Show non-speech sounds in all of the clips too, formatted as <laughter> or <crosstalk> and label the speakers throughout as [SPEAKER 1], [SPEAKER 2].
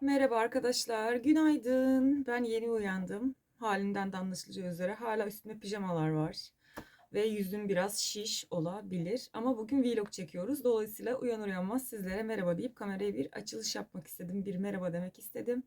[SPEAKER 1] Merhaba arkadaşlar, günaydın. Ben yeni uyandım. Halinden de anlaşılacağı üzere hala üstümde pijamalar var. Ve yüzüm biraz şiş olabilir. Ama bugün vlog çekiyoruz. Dolayısıyla uyanır uyanmaz sizlere merhaba deyip kameraya bir açılış yapmak istedim. Bir merhaba demek istedim.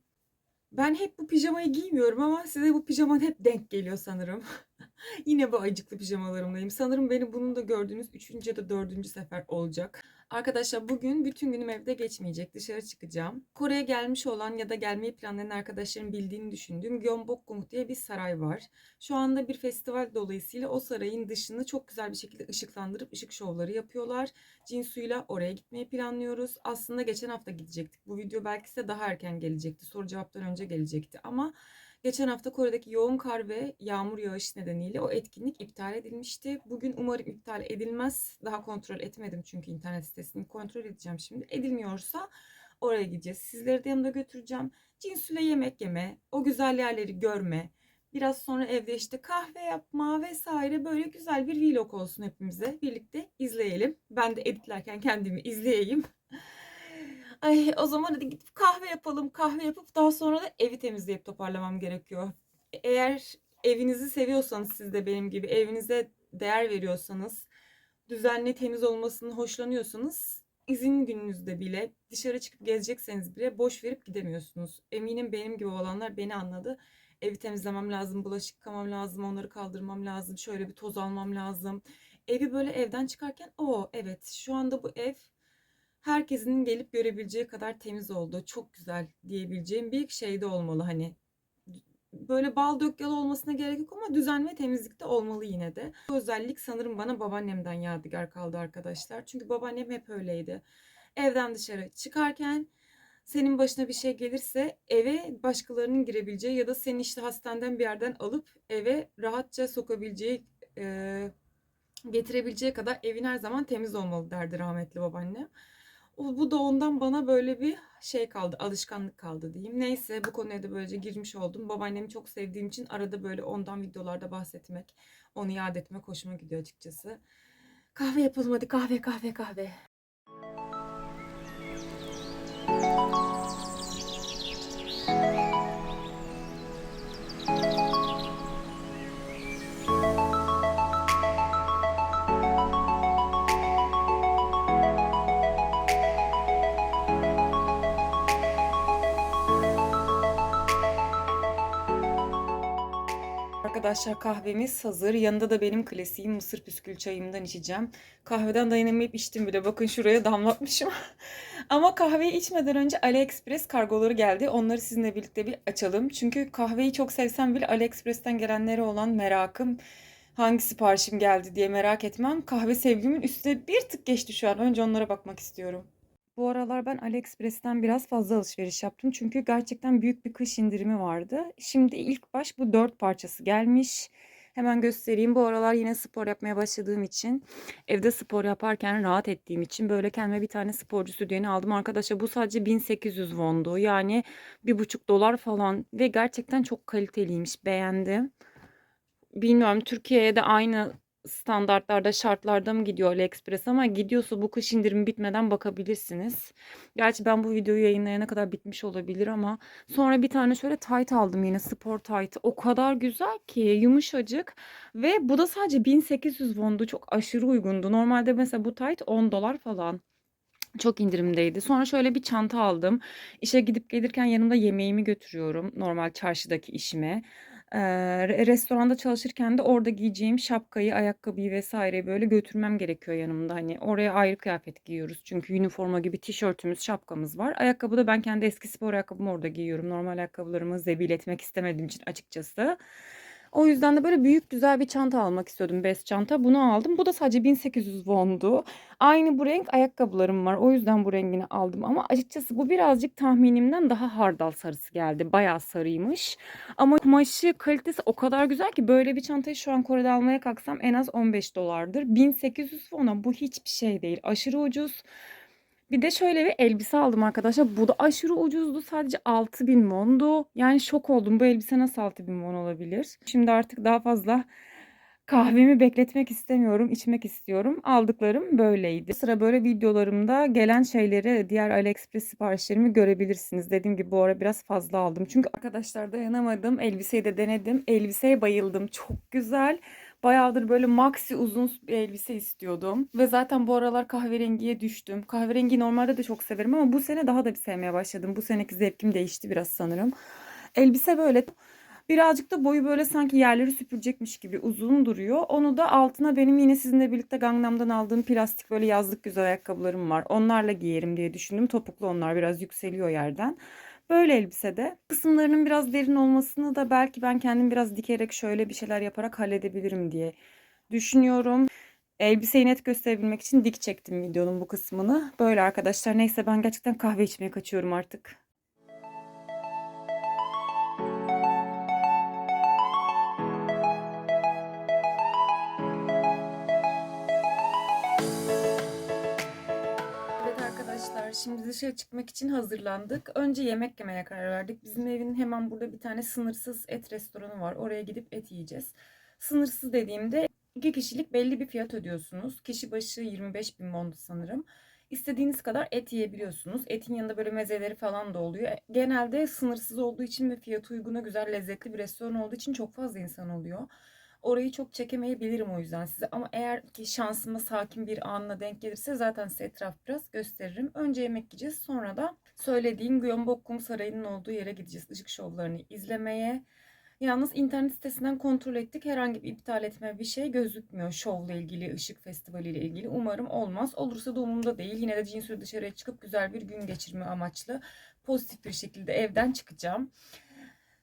[SPEAKER 1] Ben hep bu pijamayı giymiyorum ama size bu pijaman hep denk geliyor sanırım. <laughs> Yine bu acıklı pijamalarımdayım. Sanırım benim bunun da gördüğünüz üçüncü ya da dördüncü sefer olacak. Arkadaşlar bugün bütün günüm evde geçmeyecek. Dışarı çıkacağım. Kore'ye gelmiş olan ya da gelmeyi planlayan arkadaşların bildiğini düşündüğüm Gyeongbokgung diye bir saray var. Şu anda bir festival dolayısıyla o sarayın dışını çok güzel bir şekilde ışıklandırıp ışık şovları yapıyorlar. Jinsu'yla oraya gitmeyi planlıyoruz. Aslında geçen hafta gidecektik. Bu video belki size daha erken gelecekti. Soru cevaptan önce gelecekti ama Geçen hafta Kore'deki yoğun kar ve yağmur yağışı nedeniyle o etkinlik iptal edilmişti. Bugün umarım iptal edilmez. Daha kontrol etmedim çünkü internet sitesini kontrol edeceğim şimdi. Edilmiyorsa oraya gideceğiz. Sizleri de yanımda götüreceğim. Cinsüle yemek yeme, o güzel yerleri görme. Biraz sonra evde işte kahve yapma vesaire böyle güzel bir vlog olsun hepimize. Birlikte izleyelim. Ben de editlerken kendimi izleyeyim. Ay o zaman hadi gidip kahve yapalım. Kahve yapıp daha sonra da evi temizleyip toparlamam gerekiyor. Eğer evinizi seviyorsanız siz de benim gibi evinize değer veriyorsanız, düzenli temiz olmasını hoşlanıyorsanız izin gününüzde bile dışarı çıkıp gezecekseniz bile boş verip gidemiyorsunuz. Eminim benim gibi olanlar beni anladı. Evi temizlemem lazım, bulaşık yıkamam lazım, onları kaldırmam lazım, şöyle bir toz almam lazım. Evi böyle evden çıkarken o evet şu anda bu ev herkesin gelip görebileceği kadar temiz oldu. Çok güzel diyebileceğim bir şey de olmalı hani. Böyle bal dök yal olmasına gerek yok ama düzen ve temizlikte olmalı yine de. Bu özellik sanırım bana babaannemden yadigar kaldı arkadaşlar. Çünkü babaannem hep öyleydi. Evden dışarı çıkarken senin başına bir şey gelirse eve başkalarının girebileceği ya da seni işte hastaneden bir yerden alıp eve rahatça sokabileceği, e, getirebileceği kadar evin her zaman temiz olmalı derdi rahmetli babaannem. Bu da ondan bana böyle bir şey kaldı, alışkanlık kaldı diyeyim. Neyse bu konuya da böylece girmiş oldum. Babaannemi çok sevdiğim için arada böyle ondan videolarda bahsetmek, onu yad etmek hoşuma gidiyor açıkçası. Kahve yapalım hadi kahve kahve kahve. Arkadaşlar kahvemiz hazır. Yanında da benim klasiğim mısır püskül çayımdan içeceğim. Kahveden dayanamayıp içtim bile. Bakın şuraya damlatmışım. <laughs> Ama kahveyi içmeden önce AliExpress kargoları geldi. Onları sizinle birlikte bir açalım. Çünkü kahveyi çok sevsem bile AliExpress'ten gelenlere olan merakım hangi siparişim geldi diye merak etmem. Kahve sevgimin üstüne bir tık geçti şu an. Önce onlara bakmak istiyorum. Bu aralar ben AliExpress'ten biraz fazla alışveriş yaptım. Çünkü gerçekten büyük bir kış indirimi vardı. Şimdi ilk baş bu dört parçası gelmiş. Hemen göstereyim. Bu aralar yine spor yapmaya başladığım için, evde spor yaparken rahat ettiğim için böyle kendime bir tane sporcu sütyeni aldım. Arkadaşlar bu sadece 1800 wondu. Yani bir buçuk dolar falan ve gerçekten çok kaliteliymiş. Beğendim. Bilmiyorum Türkiye'ye de aynı standartlarda, şartlarda mı gidiyor AliExpress ama gidiyorsa bu kış indirimi bitmeden bakabilirsiniz. Gerçi ben bu videoyu yayınlayana kadar bitmiş olabilir ama sonra bir tane şöyle tight aldım yine spor tight. O kadar güzel ki yumuşacık ve bu da sadece 1800 wondu. Çok aşırı uygundu. Normalde mesela bu tight 10 dolar falan. Çok indirimdeydi. Sonra şöyle bir çanta aldım. İşe gidip gelirken yanımda yemeğimi götürüyorum normal çarşıdaki işime. Restoranda çalışırken de orada giyeceğim şapkayı, ayakkabıyı vesaire böyle götürmem gerekiyor yanımda. Hani oraya ayrı kıyafet giyiyoruz çünkü üniforma gibi tişörtümüz, şapkamız var. Ayakkabı da ben kendi eski spor ayakkabımı orada giyiyorum. Normal ayakkabılarımı zebil etmek istemediğim için açıkçası. O yüzden de böyle büyük güzel bir çanta almak istiyordum. Bez çanta. Bunu aldım. Bu da sadece 1800 wondu. Aynı bu renk ayakkabılarım var. O yüzden bu rengini aldım. Ama açıkçası bu birazcık tahminimden daha hardal sarısı geldi. Bayağı sarıymış. Ama kumaşı kalitesi o kadar güzel ki böyle bir çantayı şu an Kore'de almaya kalksam en az 15 dolardır. 1800 won'a bu hiçbir şey değil. Aşırı ucuz. Bir de şöyle bir elbise aldım arkadaşlar. Bu da aşırı ucuzdu. Sadece 6000 wondu. Yani şok oldum. Bu elbise nasıl 6000 won olabilir? Şimdi artık daha fazla Kahvemi bekletmek istemiyorum, içmek istiyorum. Aldıklarım böyleydi. Sıra böyle videolarımda gelen şeyleri, diğer AliExpress siparişlerimi görebilirsiniz. Dediğim gibi bu ara biraz fazla aldım. Çünkü arkadaşlar dayanamadım. Elbiseyi de denedim. Elbiseye bayıldım. Çok güzel. Bayağıdır böyle maxi uzun bir elbise istiyordum. Ve zaten bu aralar kahverengiye düştüm. Kahverengi normalde de çok severim ama bu sene daha da bir sevmeye başladım. Bu seneki zevkim değişti biraz sanırım. Elbise böyle birazcık da boyu böyle sanki yerleri süpürecekmiş gibi uzun duruyor. Onu da altına benim yine sizinle birlikte Gangnam'dan aldığım plastik böyle yazlık güzel ayakkabılarım var. Onlarla giyerim diye düşündüm. Topuklu onlar biraz yükseliyor yerden. Böyle elbisede kısımlarının biraz derin olmasını da belki ben kendim biraz dikerek şöyle bir şeyler yaparak halledebilirim diye düşünüyorum. Elbiseyi net gösterebilmek için dik çektim videonun bu kısmını. Böyle arkadaşlar neyse ben gerçekten kahve içmeye kaçıyorum artık. Dışarı çıkmak için hazırlandık. Önce yemek yemeye karar verdik. Bizim evin hemen burada bir tane sınırsız et restoranı var. Oraya gidip et yiyeceğiz. Sınırsız dediğimde iki kişilik belli bir fiyat ödüyorsunuz. Kişi başı 25 bin won sanırım. İstediğiniz kadar et yiyebiliyorsunuz. Etin yanında böyle mezeleri falan da oluyor. Genelde sınırsız olduğu için ve fiyatı uyguna güzel lezzetli bir restoran olduğu için çok fazla insan oluyor. Orayı çok çekemeyebilirim o yüzden size. Ama eğer ki şansıma sakin bir anla denk gelirse zaten size etraf biraz gösteririm. Önce yemek yiyeceğiz. Sonra da söylediğim Gyeongbokgung Sarayı'nın olduğu yere gideceğiz. Işık şovlarını izlemeye. Yalnız internet sitesinden kontrol ettik. Herhangi bir iptal etme bir şey gözükmüyor. Şovla ilgili, ışık festivali ile ilgili. Umarım olmaz. Olursa da umurumda değil. Yine de cinsüyle dışarıya çıkıp güzel bir gün geçirme amaçlı pozitif bir şekilde evden çıkacağım.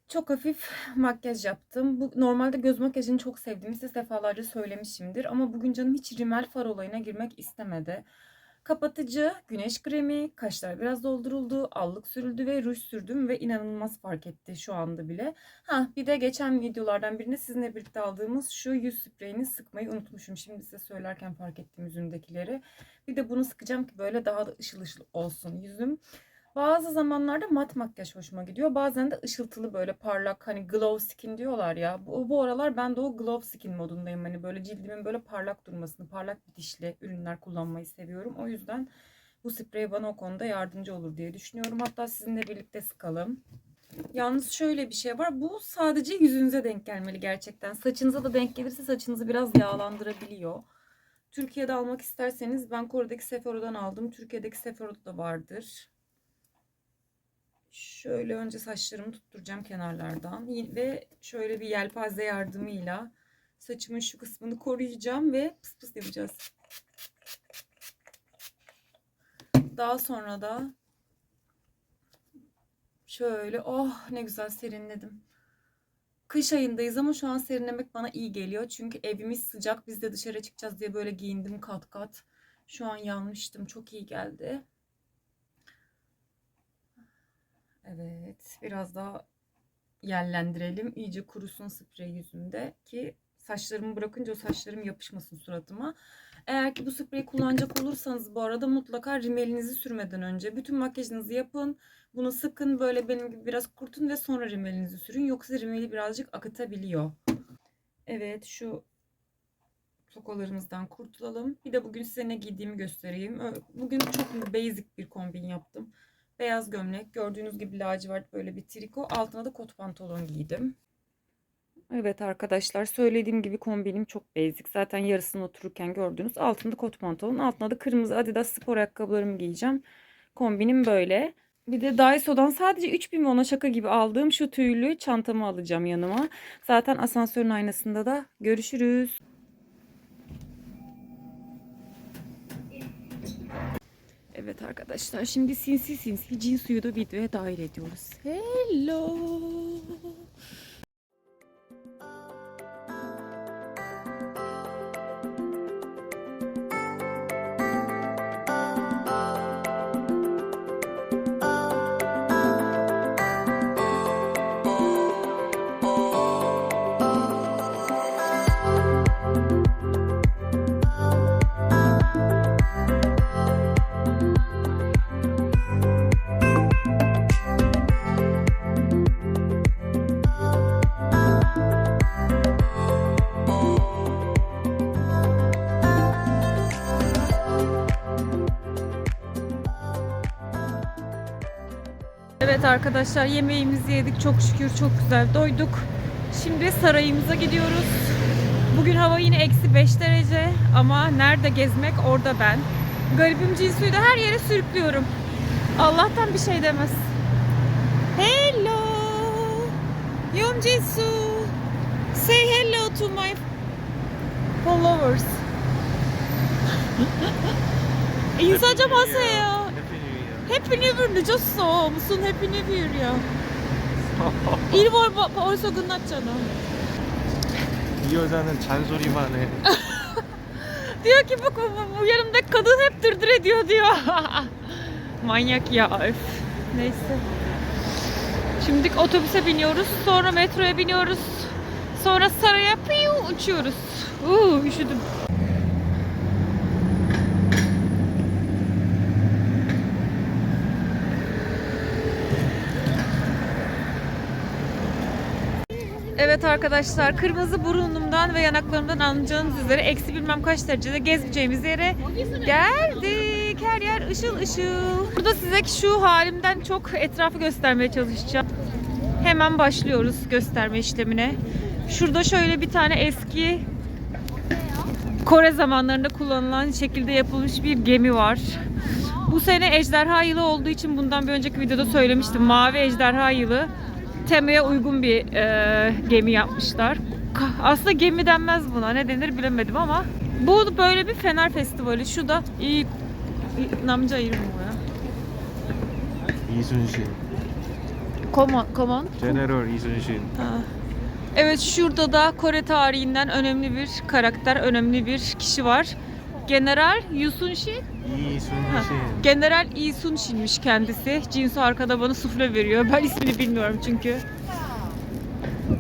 [SPEAKER 1] Çok hafif makyaj yaptım. Bu normalde göz makyajını çok sevdiğimi size defalarca söylemişimdir. Ama bugün canım hiç rimel far olayına girmek istemedi. Kapatıcı, güneş kremi, kaşlar biraz dolduruldu, allık sürüldü ve ruj sürdüm ve inanılmaz fark etti şu anda bile. Ha bir de geçen videolardan birinde sizinle birlikte aldığımız şu yüz spreyini sıkmayı unutmuşum. Şimdi size söylerken fark ettim yüzümdekileri. Bir de bunu sıkacağım ki böyle daha da ışıl ışıl olsun yüzüm. Bazı zamanlarda mat makyaj hoşuma gidiyor. Bazen de ışıltılı böyle parlak hani glow skin diyorlar ya. Bu, bu aralar ben de o glow skin modundayım. Hani böyle cildimin böyle parlak durmasını, parlak bitişli ürünler kullanmayı seviyorum. O yüzden bu sprey bana o konuda yardımcı olur diye düşünüyorum. Hatta sizinle birlikte sıkalım. Yalnız şöyle bir şey var. Bu sadece yüzünüze denk gelmeli gerçekten. Saçınıza da denk gelirse saçınızı biraz yağlandırabiliyor. Türkiye'de almak isterseniz ben Kore'deki Sephora'dan aldım. Türkiye'deki Sephora'da da vardır. Şöyle önce saçlarımı tutturacağım kenarlardan ve şöyle bir yelpaze yardımıyla saçımın şu kısmını koruyacağım ve pıs pıs yapacağız. Daha sonra da şöyle oh ne güzel serinledim. Kış ayındayız ama şu an serinlemek bana iyi geliyor. Çünkü evimiz sıcak. Biz de dışarı çıkacağız diye böyle giyindim kat kat. Şu an yanmıştım. Çok iyi geldi. Evet. Biraz daha yerlendirelim. İyice kurusun sprey yüzümde ki saçlarımı bırakınca o saçlarım yapışmasın suratıma. Eğer ki bu spreyi kullanacak olursanız bu arada mutlaka rimelinizi sürmeden önce bütün makyajınızı yapın. Bunu sıkın böyle benim gibi biraz kurtun ve sonra rimelinizi sürün. Yoksa rimeli birazcık akıtabiliyor. Evet şu tokalarımızdan kurtulalım. Bir de bugün size ne giydiğimi göstereyim. Bugün çok basic bir kombin yaptım. Beyaz gömlek. Gördüğünüz gibi lacivert böyle bir triko. Altına da kot pantolon giydim. Evet arkadaşlar söylediğim gibi kombinim çok basic. Zaten yarısını otururken gördüğünüz altında kot pantolon. Altına da kırmızı Adidas spor ayakkabılarımı giyeceğim. Kombinim böyle. Bir de Daiso'dan sadece 3000 won'a şaka gibi aldığım şu tüylü çantamı alacağım yanıma. Zaten asansörün aynasında da görüşürüz. Evet arkadaşlar şimdi sinsi sinsi cin suyu da videoya dahil ediyoruz. Hello. arkadaşlar yemeğimizi yedik çok şükür çok güzel doyduk. Şimdi sarayımıza gidiyoruz. Bugün hava yine eksi 5 derece ama nerede gezmek orada ben. Garibim Cinsu'yu da her yere sürüklüyorum. Allah'tan bir şey demez. Hello. Yum Jinsu. Say hello to my followers. <laughs> 인사 좀 하세요. 해피 뉴이어 늦었어. 무슨 해피 뉴이어야. 1월 버- 벌써 끝났잖아.
[SPEAKER 2] 이 여자는 잔소리만 해.
[SPEAKER 1] Diyor ki bu, bu, bu yanımdaki kadın hep dırdır ediyor diyor. <laughs> Manyak ya öf. Neyse. Şimdi otobüse biniyoruz. Sonra metroya biniyoruz. Sonra saraya piyu uçuyoruz. Uuu üşüdüm. Evet arkadaşlar kırmızı burnumdan ve yanaklarımdan anlayacağınız üzere eksi bilmem kaç derecede gezmeyeceğimiz yere geldik. Her yer ışıl ışıl. Burada size şu halimden çok etrafı göstermeye çalışacağım. Hemen başlıyoruz gösterme işlemine. Şurada şöyle bir tane eski Kore zamanlarında kullanılan şekilde yapılmış bir gemi var. Bu sene ejderha yılı olduğu için bundan bir önceki videoda söylemiştim. Mavi ejderha yılı temaya uygun bir e, gemi yapmışlar. Aslında gemi denmez buna. Ne denir bilemedim ama. Bu böyle bir Fener Festivali. Şu da iyi namca ayırım bu ya.
[SPEAKER 2] İzunşin. Komon. Komon. General
[SPEAKER 1] İzunşin. Evet şurada da Kore tarihinden önemli bir karakter, önemli bir kişi var. General Yusun Shin. Ha, General Isun Shin'miş kendisi. Cinsu arkada bana sufle veriyor. Ben ismini bilmiyorum çünkü.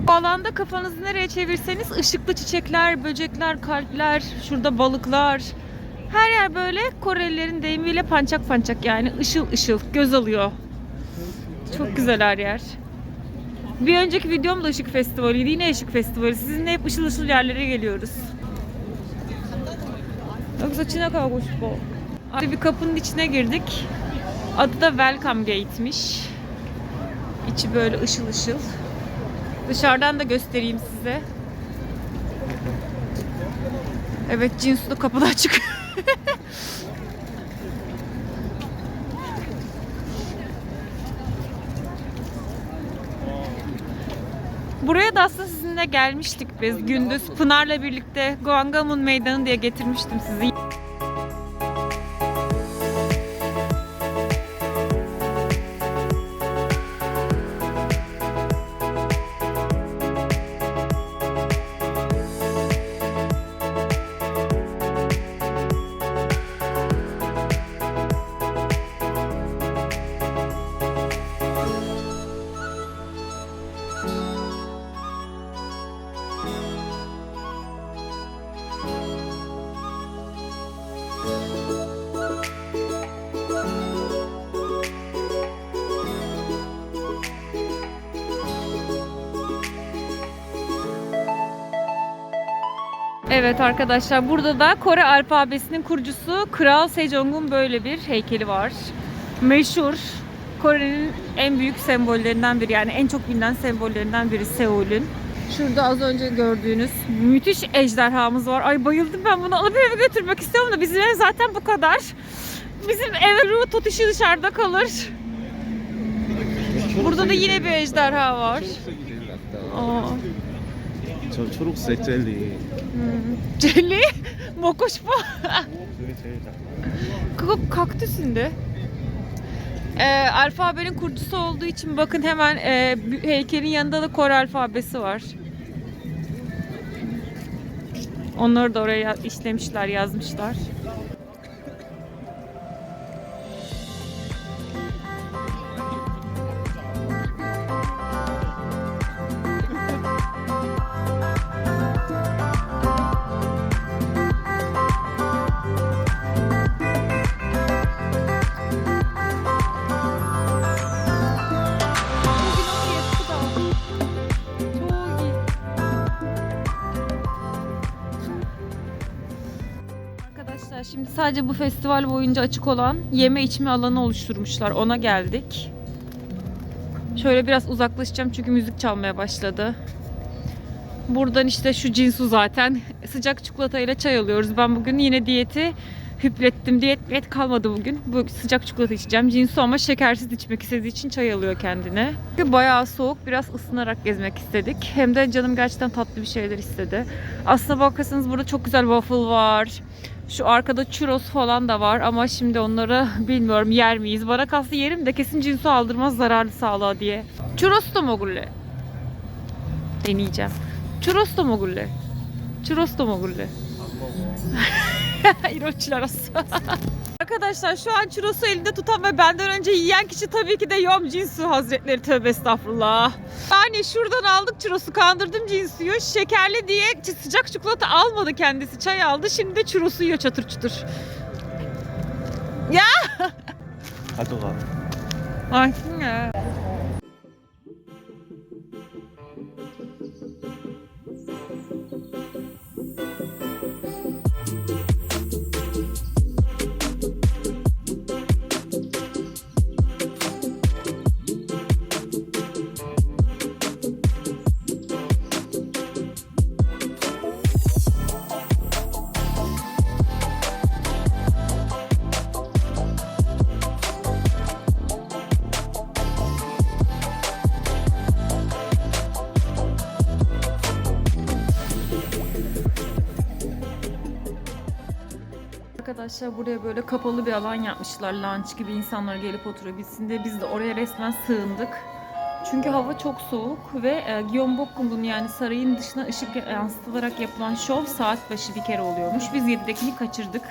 [SPEAKER 1] Bu alanda kafanızı nereye çevirseniz ışıklı çiçekler, böcekler, kalpler, şurada balıklar. Her yer böyle Korelilerin deyimiyle pancak pancak yani ışıl ışıl göz alıyor. Çok güzel her yer. Bir önceki videom da ışık festivaliydi. Yine ışık festivali. Sizinle hep ışıl ışıl yerlere geliyoruz. Yoksa Çin'e kalmış bu. Hadi bir kapının içine girdik. Adı da Welcome Gate'miş. İçi böyle ışıl ışıl. Dışarıdan da göstereyim size. Evet Cinsu da kapıda açık. <laughs> Buraya da aslında sizinle gelmiştik biz. Gündüz Pınar'la birlikte Guangamun Meydanı diye getirmiştim sizi. Evet arkadaşlar burada da Kore alfabesinin kurucusu Kral Sejong'un böyle bir heykeli var. Meşhur Kore'nin en büyük sembollerinden biri yani en çok bilinen sembollerinden biri Seul'ün. Şurada az önce gördüğünüz müthiş ejderhamız var. Ay bayıldım ben bunu alıp eve götürmek istiyorum da bizim ev zaten bu kadar. Bizim ev ruh tutuşu dışarıda kalır. Burada da yine bir ejderha var. Aa.
[SPEAKER 2] 저 초록색 젤리.
[SPEAKER 1] 젤리? <laughs> 먹고 싶어?
[SPEAKER 2] 그게 제일 작아.
[SPEAKER 1] 그거 kaktüsünde. Ee, alfabenin kurucusu olduğu için bakın hemen e, heykelin yanında da Kore alfabesi var. Onları da oraya işlemişler, yazmışlar. Şimdi sadece bu festival boyunca açık olan yeme içme alanı oluşturmuşlar. Ona geldik. Şöyle biraz uzaklaşacağım çünkü müzik çalmaya başladı. Buradan işte şu cinsu zaten sıcak çikolatayla çay alıyoruz. Ben bugün yine diyeti hüplettim. Diyet diyet kalmadı bugün. Bu sıcak çikolata içeceğim. Cinsu ama şekersiz içmek istediği için çay alıyor kendine. Bayağı soğuk. Biraz ısınarak gezmek istedik. Hem de canım gerçekten tatlı bir şeyler istedi. Aslına bakarsanız burada çok güzel waffle var. Şu arkada churros falan da var ama şimdi onları <laughs> bilmiyorum yer miyiz. Bana kalsa yerim de kesin cinsu aldırmaz zararlı sağlığa diye. Churros da mı gulle? Deneyeceğim. Churros da mı gulle? Churros da mı gulle? <laughs> İroçlar <laughs> arası arkadaşlar şu an churros'u elinde tutan ve benden önce yiyen kişi tabii ki de Yom Jinsu Hazretleri tövbe estağfurullah. Yani şuradan aldık churros'u kandırdım Jinsu'yu. Şekerli diye sıcak çikolata almadı kendisi. Çay aldı. Şimdi de churros'u yiyor çatır çutur.
[SPEAKER 2] Ya! Hadi oğlum.
[SPEAKER 1] Ay. Ya. Arkadaşlar buraya böyle kapalı bir alan yapmışlar. Lunch gibi insanlar gelip oturabilsin diye. Biz de oraya resmen sığındık. Çünkü hava çok soğuk ve e, Gyeongbokgung'un yani sarayın dışına ışık yansıtılarak yapılan şov saat başı bir kere oluyormuş. Biz 7'dekini kaçırdık.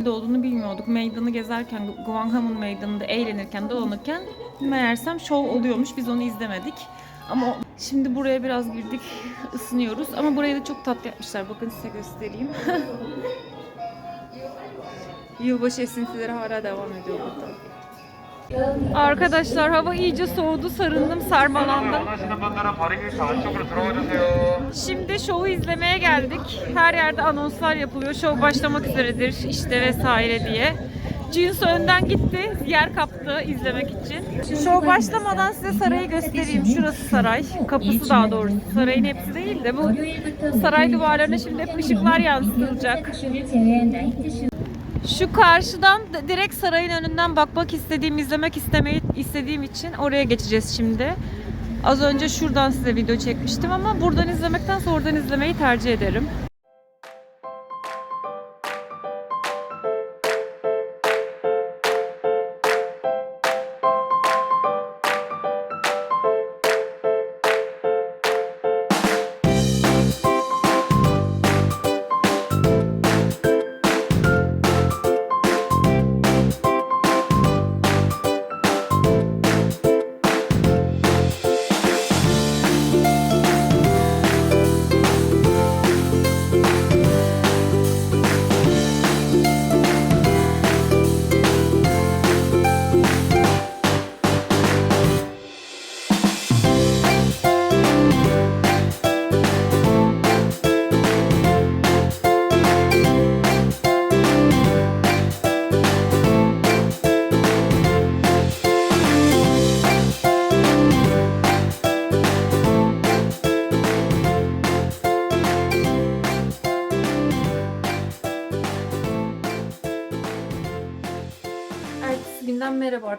[SPEAKER 1] Ne olduğunu bilmiyorduk. Meydanı gezerken, Gwanghwamun meydanında eğlenirken, dolanırken meğersem şov oluyormuş. Biz onu izlemedik. Ama şimdi buraya biraz girdik, ısınıyoruz. Ama burayı da çok tatlı yapmışlar. Bakın size göstereyim. <laughs> Yılbaşı esintileri hala devam ediyor burada. Arkadaşlar hava iyice soğudu, sarıldım, sarmalandım. Şimdi şovu izlemeye geldik. Her yerde anonslar yapılıyor. Şov başlamak üzeredir işte vesaire diye. Jinsu önden gitti, yer kaptı izlemek için. Şov başlamadan size sarayı göstereyim. Şurası saray, kapısı daha doğrusu. Sarayın hepsi değil de bu saray duvarlarına şimdi hep ışıklar yansıtılacak. Şu karşıdan direkt sarayın önünden bakmak istediğim, izlemek istemeyi istediğim için oraya geçeceğiz şimdi. Az önce şuradan size video çekmiştim ama buradan izlemektense oradan izlemeyi tercih ederim.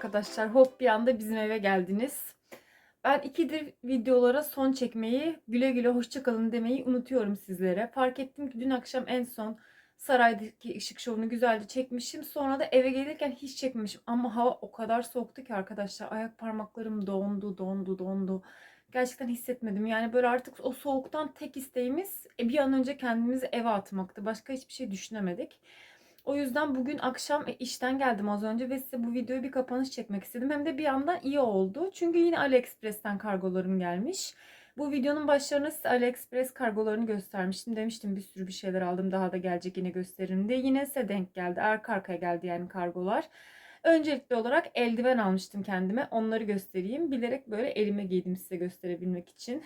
[SPEAKER 1] Arkadaşlar. Hop bir anda bizim eve geldiniz. Ben ikidir videolara son çekmeyi, güle güle hoşçakalın demeyi unutuyorum sizlere. Fark ettim ki dün akşam en son saraydaki ışık şovunu güzelce çekmişim. Sonra da eve gelirken hiç çekmemişim. Ama hava o kadar soğuktu ki arkadaşlar. Ayak parmaklarım dondu, dondu, dondu. Gerçekten hissetmedim. Yani böyle artık o soğuktan tek isteğimiz e, bir an önce kendimizi eve atmaktı. Başka hiçbir şey düşünemedik. O yüzden bugün akşam e, işten geldim az önce ve size bu videoyu bir kapanış çekmek istedim. Hem de bir yandan iyi oldu. Çünkü yine AliExpress'ten kargolarım gelmiş. Bu videonun başlarına size AliExpress kargolarını göstermiştim. Demiştim bir sürü bir şeyler aldım daha da gelecek yine gösteririm diye. Yine size denk geldi. Arka arkaya geldi yani kargolar. Öncelikli olarak eldiven almıştım kendime. Onları göstereyim. Bilerek böyle elime giydim size gösterebilmek için.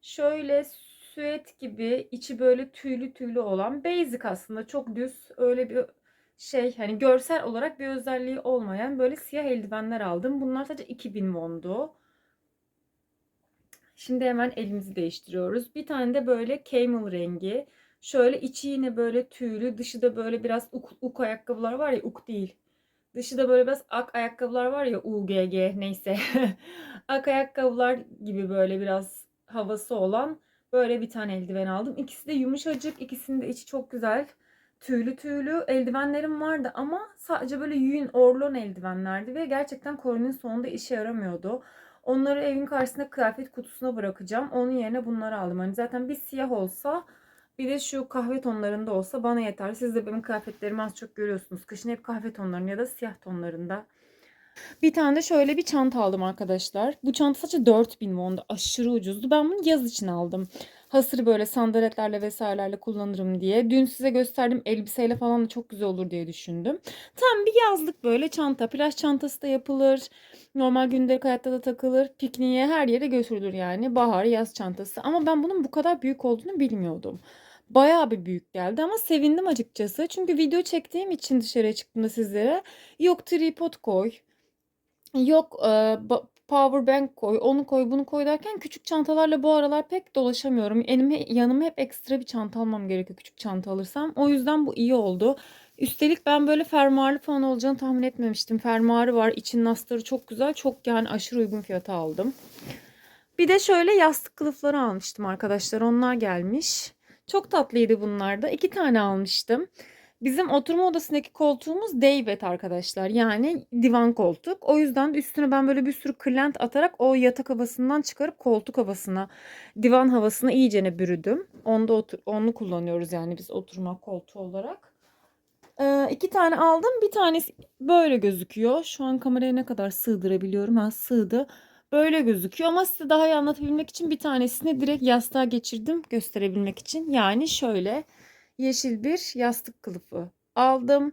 [SPEAKER 1] Şöyle süet gibi içi böyle tüylü tüylü olan basic aslında çok düz öyle bir şey hani görsel olarak bir özelliği olmayan böyle siyah eldivenler aldım. Bunlar sadece 2000 wondu. Şimdi hemen elimizi değiştiriyoruz. Bir tane de böyle camel rengi. Şöyle içi yine böyle tüylü, dışı da böyle biraz uk, uk ayakkabılar var ya, uk değil. Dışı da böyle biraz ak ayakkabılar var ya, UGG neyse. <laughs> ak ayakkabılar gibi böyle biraz havası olan böyle bir tane eldiven aldım. İkisi de yumuşacık, ikisinin de içi çok güzel. Tüylü tüylü eldivenlerim vardı ama sadece böyle yün orlon eldivenlerdi ve gerçekten koronin sonunda işe yaramıyordu. Onları evin karşısında kıyafet kutusuna bırakacağım. Onun yerine bunları aldım. Hani zaten bir siyah olsa bir de şu kahve tonlarında olsa bana yeter. Siz de benim kıyafetlerimi az çok görüyorsunuz. Kışın hep kahve tonlarında ya da siyah tonlarında. Bir tane de şöyle bir çanta aldım arkadaşlar. Bu çanta sadece 4000 won'da. Aşırı ucuzdu. Ben bunu yaz için aldım. Hasır böyle sandaletlerle vesairelerle kullanırım diye. Dün size gösterdim elbiseyle falan da çok güzel olur diye düşündüm. Tam bir yazlık böyle çanta. Plaj çantası da yapılır. Normal gündelik hayatta da takılır. Pikniğe her yere götürülür yani. Bahar, yaz çantası. Ama ben bunun bu kadar büyük olduğunu bilmiyordum. Bayağı bir büyük geldi ama sevindim açıkçası. Çünkü video çektiğim için dışarıya çıktığımda sizlere yok tripod koy, yok e, power bank koy, onu koy, bunu koy derken küçük çantalarla bu aralar pek dolaşamıyorum. Elime, yanıma hep ekstra bir çanta almam gerekiyor küçük çanta alırsam. O yüzden bu iyi oldu. Üstelik ben böyle fermuarlı falan olacağını tahmin etmemiştim. Fermuarı var, içinin astarı çok güzel. Çok yani aşırı uygun fiyata aldım. Bir de şöyle yastık kılıfları almıştım arkadaşlar. Onlar gelmiş. Çok tatlıydı bunlar da. İki tane almıştım. Bizim oturma odasındaki koltuğumuz daybed arkadaşlar. Yani divan koltuk. O yüzden de üstüne ben böyle bir sürü kırlent atarak o yatak havasından çıkarıp koltuk havasına, divan havasına iyicene bürüdüm. Onda otur onu kullanıyoruz yani biz oturma koltuğu olarak. Ee, iki tane aldım. Bir tanesi böyle gözüküyor. Şu an kameraya ne kadar sığdırabiliyorum? Ha sığdı. Böyle gözüküyor ama size daha iyi anlatabilmek için bir tanesini direkt yastığa geçirdim gösterebilmek için. Yani şöyle yeşil bir yastık kılıfı aldım.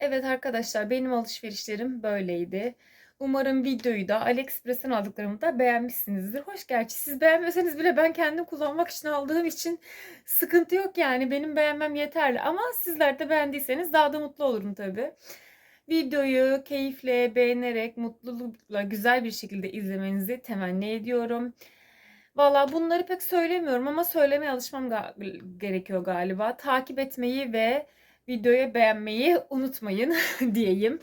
[SPEAKER 1] Evet arkadaşlar benim alışverişlerim böyleydi. Umarım videoyu da AliExpress'ten aldıklarımı da beğenmişsinizdir. Hoş gerçi siz beğenmeseniz bile ben kendim kullanmak için aldığım için sıkıntı yok yani. Benim beğenmem yeterli ama sizler de beğendiyseniz daha da mutlu olurum tabii. Videoyu keyifle, beğenerek, mutlulukla, güzel bir şekilde izlemenizi temenni ediyorum. Valla bunları pek söylemiyorum ama söylemeye alışmam ga- gerekiyor galiba. Takip etmeyi ve videoyu beğenmeyi unutmayın <laughs> diyeyim.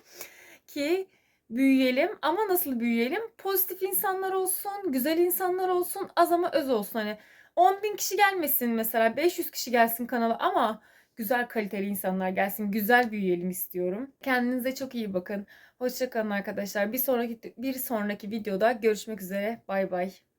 [SPEAKER 1] Ki büyüyelim ama nasıl büyüyelim? Pozitif insanlar olsun, güzel insanlar olsun, az ama öz olsun. Hani 10 bin kişi gelmesin mesela, 500 kişi gelsin kanala ama güzel kaliteli insanlar gelsin. Güzel büyüyelim istiyorum. Kendinize çok iyi bakın. Hoşçakalın arkadaşlar. Bir sonraki bir sonraki videoda görüşmek üzere. Bay bay.